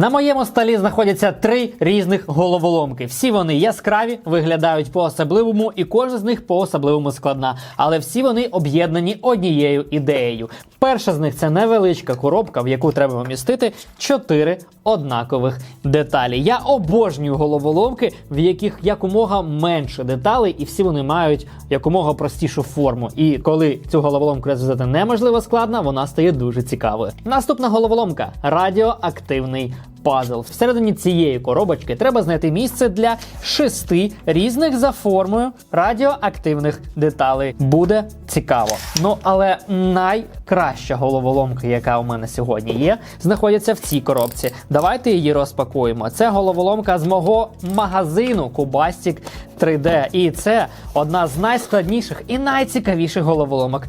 На моєму столі знаходяться три різних головоломки. Всі вони яскраві, виглядають по-особливому, і кожна з них по-особливому складна. Але всі вони об'єднані однією ідеєю. Перша з них це невеличка коробка, в яку треба вмістити чотири однакових деталі. Я обожнюю головоломки, в яких якомога менше деталей, і всі вони мають якомога простішу форму. І коли цю головоломку розв'язати неможливо складно, вона стає дуже цікавою. Наступна головоломка радіоактивний пазл. Всередині цієї коробочки треба знайти місце для шести різних за формою радіоактивних деталей. Буде цікаво. Ну але найкраща головоломка, яка у мене сьогодні є, знаходиться в цій коробці. Давайте її розпакуємо. Це головоломка з мого магазину Кубастік 3D. І це одна з найскладніших і найцікавіших головоломок.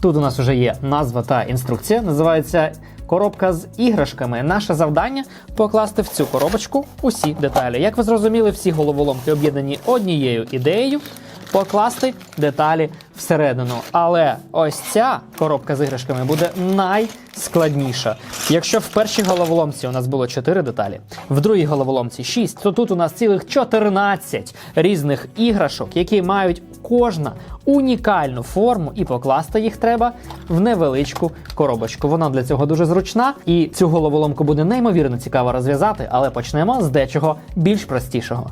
Тут у нас вже є назва та інструкція. Називається коробка з іграшками. Наше завдання покласти в цю коробочку усі деталі. Як ви зрозуміли, всі головоломки об'єднані однією ідеєю. Покласти деталі всередину. Але ось ця коробка з іграшками буде найскладніша. Якщо в першій головоломці у нас було 4 деталі, в другій головоломці 6, то тут у нас цілих 14 різних іграшок, які мають кожна унікальну форму, і покласти їх треба в невеличку коробочку. Вона для цього дуже зручна, і цю головоломку буде неймовірно цікаво розв'язати, але почнемо з дечого більш простішого.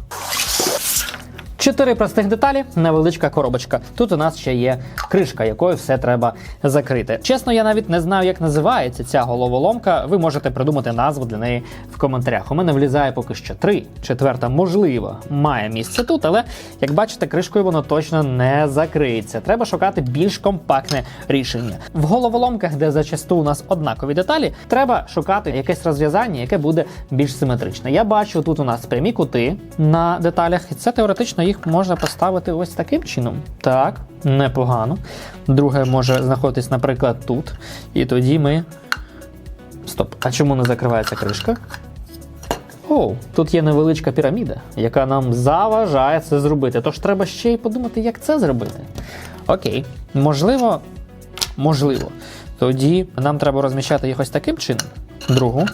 Чотири простих деталі, невеличка коробочка. Тут у нас ще є кришка, якою все треба закрити. Чесно, я навіть не знаю, як називається ця головоломка. Ви можете придумати назву для неї в коментарях. У мене влізає поки що три. Четверта, можливо, має місце тут, але як бачите, кришкою воно точно не закриється. Треба шукати більш компактне рішення. В головоломках, де зачасту у нас однакові деталі, треба шукати якесь розв'язання, яке буде більш симетричне. Я бачу, тут у нас прямі кути на деталях, і це теоретично їх можна поставити ось таким чином. Так, непогано. Друге може знаходитись, наприклад, тут. І тоді ми. Стоп, а чому не закривається кришка? О, тут є невеличка піраміда, яка нам заважає це зробити. Тож треба ще й подумати, як це зробити. Окей, можливо, можливо. Тоді нам треба розміщати їх ось таким чином. Другу.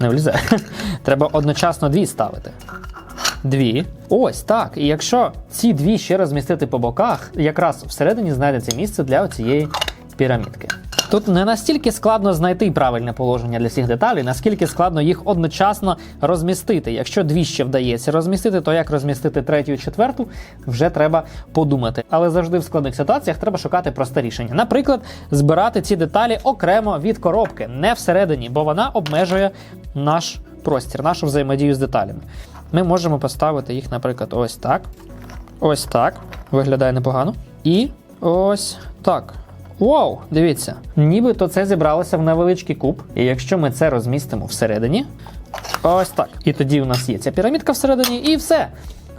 Не влізає. Треба одночасно дві ставити. Дві. Ось так. І якщо ці дві ще розмістити по боках, якраз всередині знайдеться місце для цієї пірамідки. Тут не настільки складно знайти правильне положення для всіх деталей, наскільки складно їх одночасно розмістити. Якщо дві ще вдається розмістити, то як розмістити третю і четверту, вже треба подумати. Але завжди в складних ситуаціях треба шукати просте рішення. Наприклад, збирати ці деталі окремо від коробки, не всередині, бо вона обмежує наш простір, нашу взаємодію з деталями. Ми можемо поставити їх, наприклад, ось так. Ось так. Виглядає непогано. І ось так. Вау, дивіться, нібито це зібралося в невеличкий куб. І якщо ми це розмістимо всередині, ось так. І тоді у нас є ця пірамідка всередині, і все.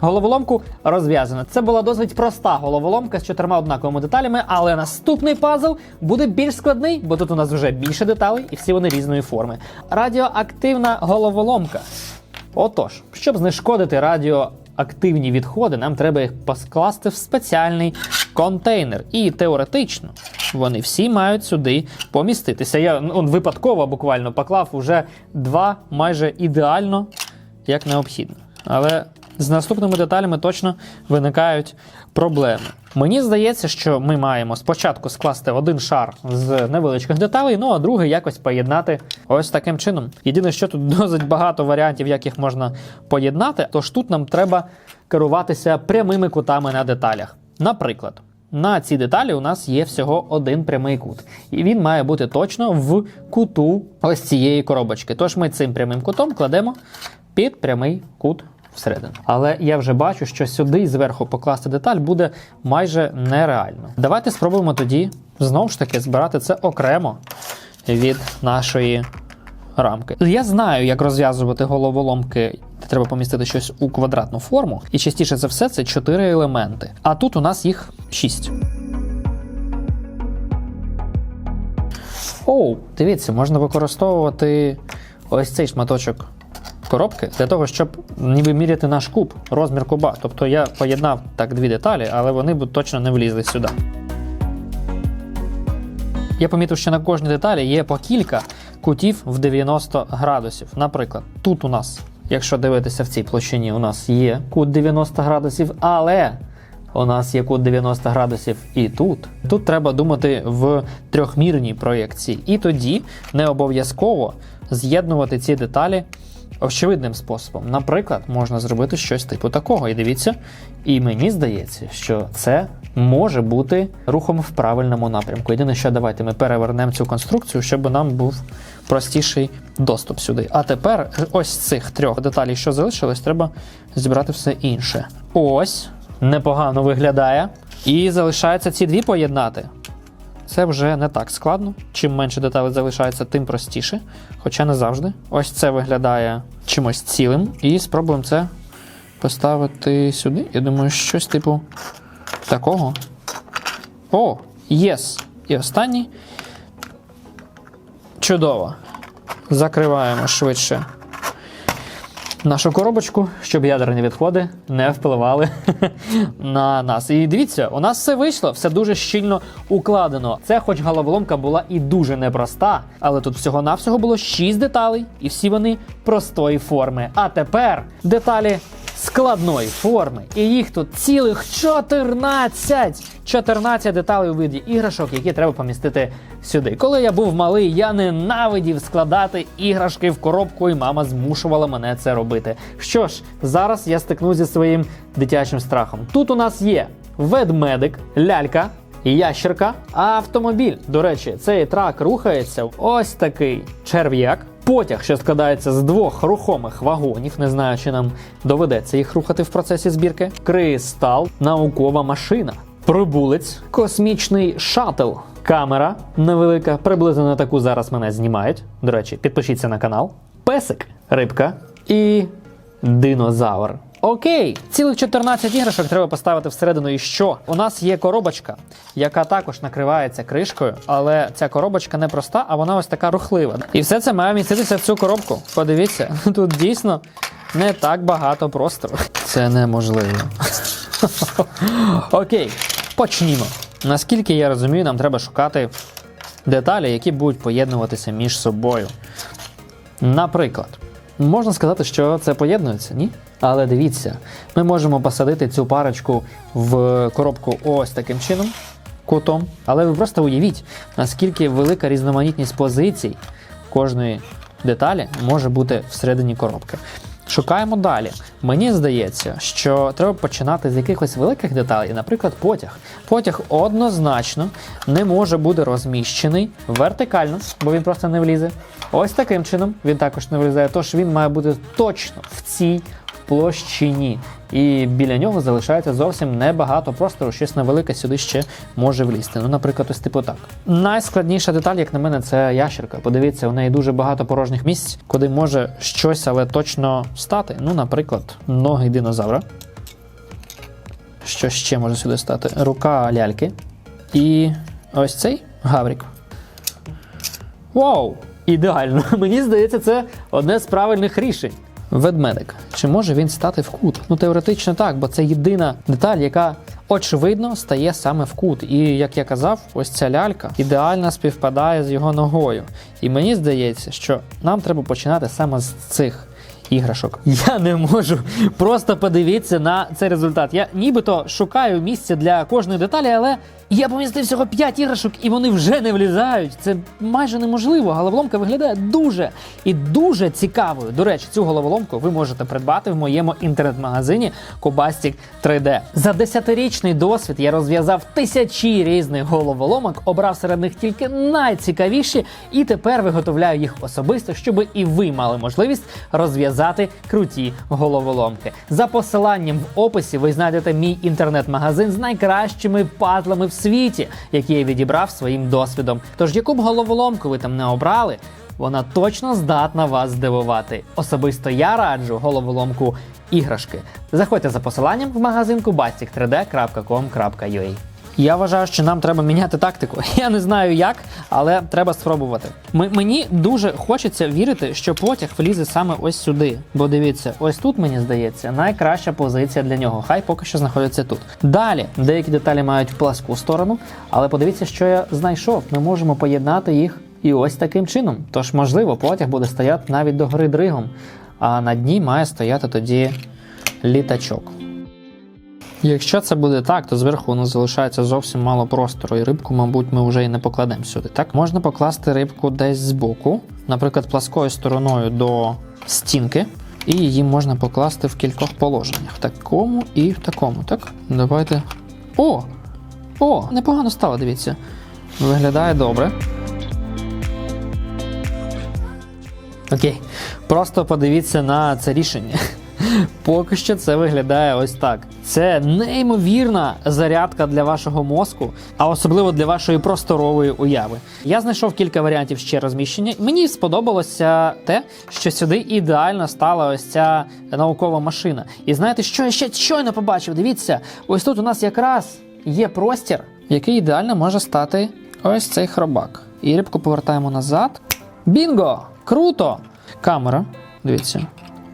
Головоломку розв'язано. Це була досить проста головоломка з чотирма однаковими деталями, але наступний пазл буде більш складний, бо тут у нас вже більше деталей, і всі вони різної форми. Радіоактивна головоломка. Отож, щоб знешкодити радіоактивні відходи, нам треба їх поскласти в спеціальний контейнер. І теоретично вони всі мають сюди поміститися. Я он, випадково буквально поклав уже два майже ідеально, як необхідно. Але з наступними деталями точно виникають проблеми. Мені здається, що ми маємо спочатку скласти один шар з невеличких деталей, ну а другий якось поєднати ось таким чином. Єдине, що тут досить багато варіантів, як їх можна поєднати, тож тут нам треба керуватися прямими кутами на деталях. Наприклад, на цій деталі у нас є всього один прямий кут, і він має бути точно в куту ось цієї коробочки. Тож ми цим прямим кутом кладемо під прямий кут всередину. Але я вже бачу, що сюди зверху покласти деталь буде майже нереально. Давайте спробуємо тоді знову ж таки збирати це окремо від нашої рамки. Я знаю, як розв'язувати головоломки. Треба помістити щось у квадратну форму, і частіше за все це 4 елементи. А тут у нас їх 6. Оу, дивіться, можна використовувати ось цей шматочок коробки для того, щоб ніби міряти наш куб, розмір куба. Тобто я поєднав так дві деталі, але вони б точно не влізли сюди. Я помітив, що на кожній деталі є по кілька кутів в 90 градусів. Наприклад, тут у нас, якщо дивитися в цій площині, у нас є кут 90 градусів, але у нас є кут 90 градусів і тут. Тут треба думати в трьохмірній проєкції. І тоді не обов'язково з'єднувати ці деталі очевидним способом. Наприклад, можна зробити щось типу такого. І дивіться, і мені здається, що це може бути рухом в правильному напрямку. Єдине, що давайте ми перевернемо цю конструкцію, щоб нам був простіший доступ сюди. А тепер ось цих трьох деталей, що залишилось, треба зібрати все інше. Ось непогано виглядає. І залишається ці дві поєднати. Це вже не так складно. Чим менше деталей залишається, тим простіше. Хоча не завжди. Ось це виглядає чимось цілим. І спробуємо це поставити сюди. Я думаю, щось типу такого. О, єс. І останній. Чудово. Закриваємо швидше нашу коробочку, щоб ядерні відходи не впливали на нас. І дивіться, у нас все вийшло, все дуже щільно укладено. Це, хоч головоломка була і дуже непроста, але тут всього-навсього було 6 деталей, і всі вони простої форми. А тепер деталі складної форми. І їх тут цілих 14! 14 деталей у виді іграшок, які треба помістити сюди. Коли я був малий, я ненавидів складати іграшки в коробку, і мама змушувала мене це робити. Що ж, зараз я стикну зі своїм дитячим страхом. Тут у нас є ведмедик, лялька. Ящерка, автомобіль. До речі, цей трак рухається ось такий черв'як. Потяг, що складається з двох рухомих вагонів, не знаю, чи нам доведеться їх рухати в процесі збірки. Кристал, наукова машина, прибулець, космічний шатл, камера невелика, приблизно на таку зараз мене знімають. До речі, підпишіться на канал. Песик, рибка і динозавр. Окей, цілих 14 іграшок треба поставити всередину. І що? У нас є коробочка, яка також накривається кришкою, але ця коробочка не проста, а вона ось така рухлива. І все це має міститися в цю коробку. Подивіться, тут дійсно не так багато простору. Це неможливо. Окей, почнімо. Наскільки я розумію, нам треба шукати деталі, які будуть поєднуватися між собою. Наприклад, можна сказати, що це поєднується, ні? Але дивіться, ми можемо посадити цю парочку в коробку ось таким чином, кутом. Але ви просто уявіть, наскільки велика різноманітність позицій кожної деталі може бути всередині коробки. Шукаємо далі. Мені здається, що треба починати з якихось великих деталей, наприклад, потяг. Потяг однозначно не може бути розміщений вертикально, бо він просто не влізе. Ось таким чином він також не влізає. Тож він має бути точно в цій площині. І біля нього залишається зовсім небагато простору, щось невелике сюди ще може влізти. Ну, наприклад, ось типу так. Найскладніша деталь, як на мене, це ящерка. Подивіться, у неї дуже багато порожніх місць, куди може щось, але точно стати. Ну, наприклад, ноги динозавра. Що ще може сюди стати? Рука ляльки. І ось цей гаврік. Вау! Ідеально! Мені здається, це одне з правильних рішень. Ведмедик. Чи може він стати в кут? Ну, теоретично так, бо це єдина деталь, яка очевидно стає саме в кут. І як я казав, ось ця лялька ідеально співпадає з його ногою. І мені здається, що нам треба починати саме з цих іграшок. Я не можу. Просто подивіться на цей результат. Я нібито шукаю місце для кожної деталі, але я помістив всього 5 іграшок, і вони вже не влізають. Це майже неможливо. Головоломка виглядає дуже і дуже цікавою. До речі, цю головоломку ви можете придбати в моєму інтернет-магазині Кобастік 3D. За десятирічний досвід я розв'язав тисячі різних головоломок, обрав серед них тільки найцікавіші, і тепер виготовляю їх особисто, щоб і ви мали можливість розв'язати круті головоломки. За посиланням в описі ви знайдете мій інтернет-магазин з найкращими пазлами світі, які я відібрав своїм досвідом. Тож яку б головоломку ви там не обрали, вона точно здатна вас здивувати. Особисто я раджу головоломку іграшки. Заходьте за посиланням в магазин kubastic3d.com.ua. Я вважаю, що нам треба міняти тактику. Я не знаю як, але треба спробувати. М- мені дуже хочеться вірити, що потяг влізе саме ось сюди. Бо дивіться, ось тут мені здається найкраща позиція для нього. Хай поки що знаходиться тут. Далі деякі деталі мають пласку сторону, але подивіться, що я знайшов. Ми можемо поєднати їх І ось таким чином. Тож, можливо, потяг буде стояти навіть до гори дригом, а на дні має стояти тоді літачок. Якщо це буде так, то зверху нас залишається зовсім мало простору, і рибку, мабуть, ми вже і не покладемо сюди. Так, можна покласти рибку десь збоку, наприклад, пласкою стороною до стінки, і її можна покласти в кількох положеннях: в такому і в такому. Так, давайте. О! О, непогано стало, дивіться. Виглядає добре. Окей, просто подивіться на це рішення. Поки що це виглядає ось так. Це неймовірна зарядка для вашого мозку, а особливо для вашої просторової уяви. Я знайшов кілька варіантів ще розміщення. Мені сподобалося те, що сюди ідеально стала ось ця наукова машина. І знаєте, що я ще щойно побачив? Дивіться, ось тут у нас якраз є простір, який ідеально може стати ось цей хробак. І рибку повертаємо назад. Бінго! Круто! Камера. Дивіться.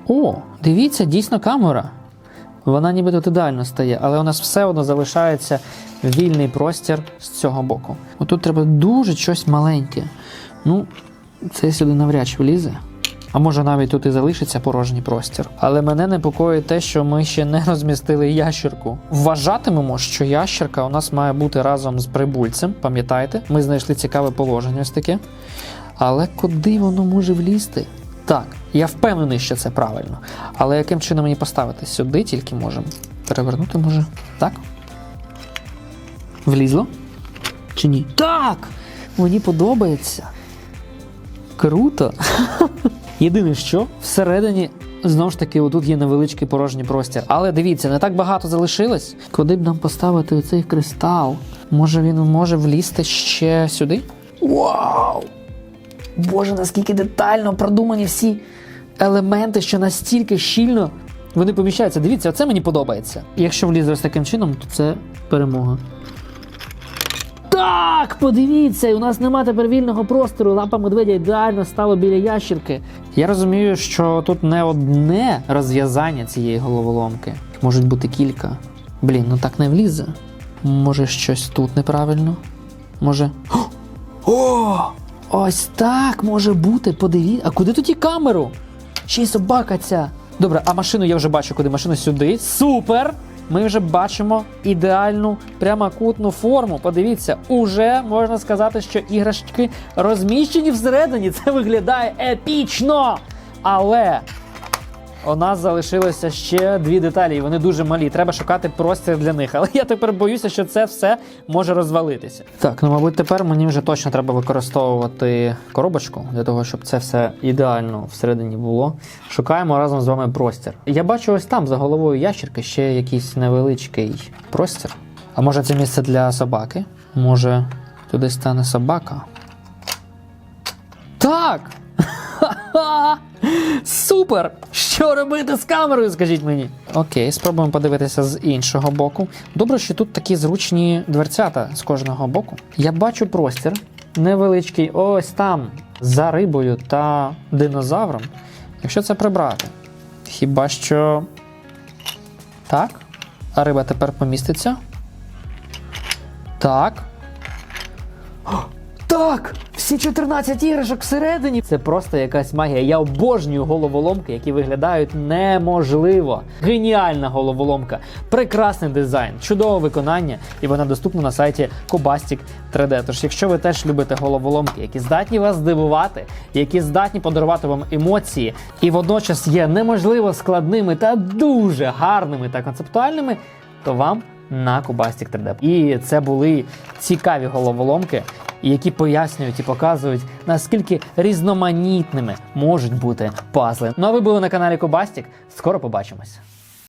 О, дивіться, дійсно камера. Вона ніби тут ідеально стає, але у нас все одно залишається вільний простір з цього боку. Отут треба дуже щось маленьке. Ну, це сюди навряд чи влізе. А може навіть тут і залишиться порожній простір. Але мене непокоїть те, що ми ще не розмістили ящерку. Вважатимемо, що ящерка у нас має бути разом з прибульцем. Пам'ятаєте? Ми знайшли цікаве положення ось таке. Але куди воно може влізти? Так, я впевнений, що це правильно. Але яким чином мені поставити? Сюди тільки можемо. Перевернути може. Так? Влізло? Чи ні? Так! Мені подобається. Круто. Єдине, що всередині. Знову ж таки, отут є невеличкий порожній простір. Але дивіться, не так багато залишилось. Куди б нам поставити оцей кристал? Може він може влізти ще сюди? Вау! Боже, наскільки детально продумані всі елементи, що настільки щільно вони поміщаються. Дивіться, оце мені подобається. Якщо влізе ось таким чином, то це перемога. Так, подивіться, у нас нема тепер вільного простору. Лапа медведя ідеально стало біля ящірки. Я розумію, що тут не одне розв'язання цієї головоломки. Можуть бути кілька. Блін, ну так не влізе. Може, щось тут неправильно? Може. О! Ось так може бути. Подивіться. А куди тоді камеру? Ще й собака ця. Добре, а машину я вже бачу, куди машина сюди. Супер! Ми вже бачимо ідеальну прямокутну форму. Подивіться, уже можна сказати, що іграшки розміщені всередині. Це виглядає епічно. Але у нас залишилося ще дві деталі, і вони дуже малі. Треба шукати простір для них. Але я тепер боюся, що це все може розвалитися. Так, ну мабуть, тепер мені вже точно треба використовувати коробочку для того, щоб це все ідеально всередині було. Шукаємо разом з вами простір. Я бачу ось там за головою ящерки ще якийсь невеличкий простір. А може це місце для собаки? Може, туди стане собака? Так! Ха-ха! Супер! Що робити з камерою, скажіть мені? Окей, спробуємо подивитися з іншого боку. Добре, що тут такі зручні дверцята з кожного боку. Я бачу простір невеличкий, ось там, за рибою та динозавром. Якщо це прибрати. Хіба що. Так. А риба тепер поміститься. Так. Так! Всі 14 іграшок всередині. Це просто якась магія. Я обожнюю головоломки, які виглядають неможливо. Геніальна головоломка, прекрасний дизайн, чудове виконання, і вона доступна на сайті Cobastic 3D. Тож, якщо ви теж любите головоломки, які здатні вас здивувати, які здатні подарувати вам емоції, і водночас є неможливо складними та дуже гарними та концептуальними, то вам на Кубастік 3D. І це були цікаві головоломки, які пояснюють і показують, наскільки різноманітними можуть бути пазли. Ну а ви були на каналі Кубастік. Скоро побачимось.